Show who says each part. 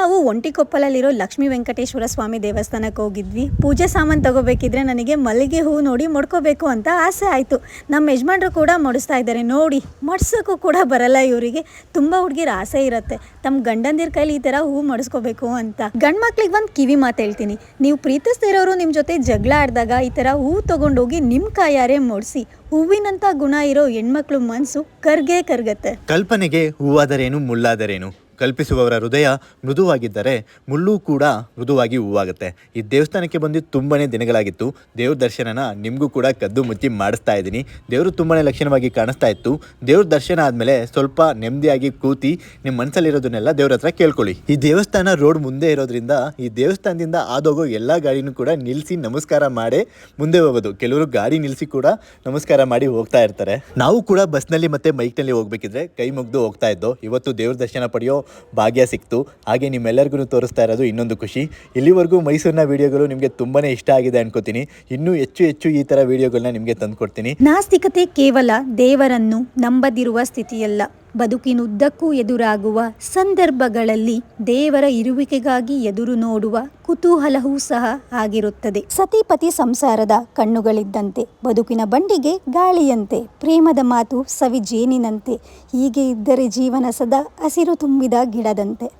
Speaker 1: ನಾವು ಒಂಟಿಕೊಪ್ಪಲಲ್ಲಿರೋ ಲಕ್ಷ್ಮೀ ವೆಂಕಟೇಶ್ವರ ಸ್ವಾಮಿ ದೇವಸ್ಥಾನಕ್ಕೆ ಹೋಗಿದ್ವಿ. ಪೂಜೆ ಸಾಮಾನು ತಗೋಬೇಕಿದ್ರೆ ನನಗೆ ಮಲ್ಲಿಗೆ ಹೂ ನೋಡಿ ಮಡ್ಕೋಬೇಕು ಅಂತ ಆಸೆ ಆಯಿತು. ನಮ್ಮ ಯಜಮಾನ್ರು ಕೂಡ ಮಡಿಸ್ತಾ ಇದ್ದಾರೆ. ನೋಡಿ, ಮಡ್ಸೋಕ್ಕೂ ಕೂಡ ಬರಲ್ಲ ಇವರಿಗೆ. ತುಂಬ ಹುಡುಗಿರ ಆಸೆ ಇರುತ್ತೆ. ತಮ್ಮ ಗಂಡಂದಿರ ಕೈಲಿ ಈ ಥರ ಹೂ ಮಡಿಸ್ಕೋಬೇಕು ಅಂತ. ಗಂಡು ಮಕ್ಳಿಗೆ ಒಂದು ಕಿವಿ ಮಾತು ಹೇಳ್ತೀನಿ. ನೀವು ಪ್ರೀತಿಸ್ತಿರೋರು ನಿಮ್ಮ ಜೊತೆ ಜಗಳ ಆಡಿದಾಗ ಈ ಥರ ಹೂ ತೊಗೊಂಡೋಗಿ ನಿಮ್ಮ ಕಾಯಾರೆ ಮುಡಿಸಿ. ಹೂವಿನಂಥ ಗುಣ ಇರೋ ಹೆಣ್ಮಕ್ಳು ಮನಸ್ಸು ಕರ್ಗೆ ಕರ್ಗತ್ತೆ.
Speaker 2: ಕಲ್ಪನೆಗೆ ಹೂವಾದರೇನು ಮುಳ್ಳಾದರೇನು? ಕಲ್ಪಿಸುವವರ ಹೃದಯ ಮೃದುವಾಗಿದ್ದರೆ ಮುಳ್ಳು ಕೂಡ ಮೃದುವಾಗಿ ಹೂವಾಗುತ್ತೆ. ಈ ದೇವಸ್ಥಾನಕ್ಕೆ ಬಂದು ತುಂಬನೇ ದಿನಗಳಾಗಿತ್ತು. ದೇವ್ರ ದರ್ಶನನ ನಿಮಗೂ ಕೂಡ ಕದ್ದು ಮುಚ್ಚಿ ಮಾಡಿಸ್ತಾ ಇದ್ದೀನಿ. ದೇವರು ತುಂಬನೇ ಲಕ್ಷಣವಾಗಿ ಕಾಣಿಸ್ತಾ ಇತ್ತು. ದೇವ್ರ ದರ್ಶನ ಆದಮೇಲೆ ಸ್ವಲ್ಪ ನೆಮ್ಮದಿಯಾಗಿ ಕೂತಿ ನಿಮ್ಮ ಮನಸ್ಸಲ್ಲಿರೋದನ್ನೆಲ್ಲ ದೇವ್ರ ಹತ್ರ ಕೇಳ್ಕೊಳ್ಳಿ. ಈ ದೇವಸ್ಥಾನ ರೋಡ್ ಮುಂದೆ ಇರೋದ್ರಿಂದ, ಈ ದೇವಸ್ಥಾನದಿಂದ ಆದೋಗೋ ಎಲ್ಲ ಗಾಡಿನೂ ಕೂಡ ನಿಲ್ಲಿಸಿ ನಮಸ್ಕಾರ ಮಾಡಿ ಮುಂದೆ ಹೋಗೋದು. ಕೆಲವರು ಗಾಡಿ ನಿಲ್ಲಿಸಿ ಕೂಡ ನಮಸ್ಕಾರ ಮಾಡಿ ಹೋಗ್ತಾ ಇರ್ತಾರೆ. ನಾವು ಕೂಡ ಬಸ್ನಲ್ಲಿ ಮತ್ತೆ ಬೈಕ್ನಲ್ಲಿ ಹೋಗ್ಬೇಕಿದ್ರೆ ಕೈ ಮುಗ್ದು ಹೋಗ್ತಾ ಇದ್ದೋ, ಇವತ್ತು ದೇವ್ರ ದರ್ಶನ ಪಡೆಯೋ ಭಾಗ್ಯ ಸಿಕ್ತು. ಹಾಗೆ ನಿಮ್ಮೆಲ್ಲರಿಗೂ ತೋರಿಸ್ತಾ ಇರೋದು ಇನ್ನೊಂದು ಖುಷಿ. ಇಲ್ಲಿವರೆಗೂ ಮೈಸೂರಿನ ವಿಡಿಯೋಗಳು ನಿಮಗೆ ತುಂಬಾ ಇಷ್ಟ ಆಗಿದೆ ಅನ್ಕೋತೀನಿ. ಇನ್ನೂ ಹೆಚ್ಚು ಹೆಚ್ಚು ಈ ಥರ ವಿಡಿಯೋಗಳನ್ನ ನಿಮಗೆ ತಂದುಕೊಡ್ತೀನಿ.
Speaker 1: ನಾಸ್ತಿಕತೆ ಕೇವಲ ದೇವರನ್ನು ನಂಬದಿರುವ ಸ್ಥಿತಿಯಲ್ಲ. ಬದುಕಿನುದ್ದಕ್ಕೂ ಎದುರಾಗುವ ಸಂದರ್ಭಗಳಲ್ಲಿ ದೇವರ ಇರುವಿಕೆಗಾಗಿ ಎದುರು ನೋಡುವ ಕುತೂಹಲವೂ ಸಹ ಆಗಿರುತ್ತದೆ. ಸತಿಪತಿ ಸಂಸಾರದ ಕಣ್ಣುಗಳಿದ್ದಂತೆ, ಬದುಕಿನ ಬಂಡಿಗೆ ಗಾಳಿಯಂತೆ, ಪ್ರೇಮದ ಮಾತು ಸವಿ ಜೇನಿನಂತೆ ಹೀಗೆ ಇದ್ದರೆ ಜೀವನ ಸದಾ ಹಸಿರು ತುಂಬಿದ ಗಿಡದಂತೆ.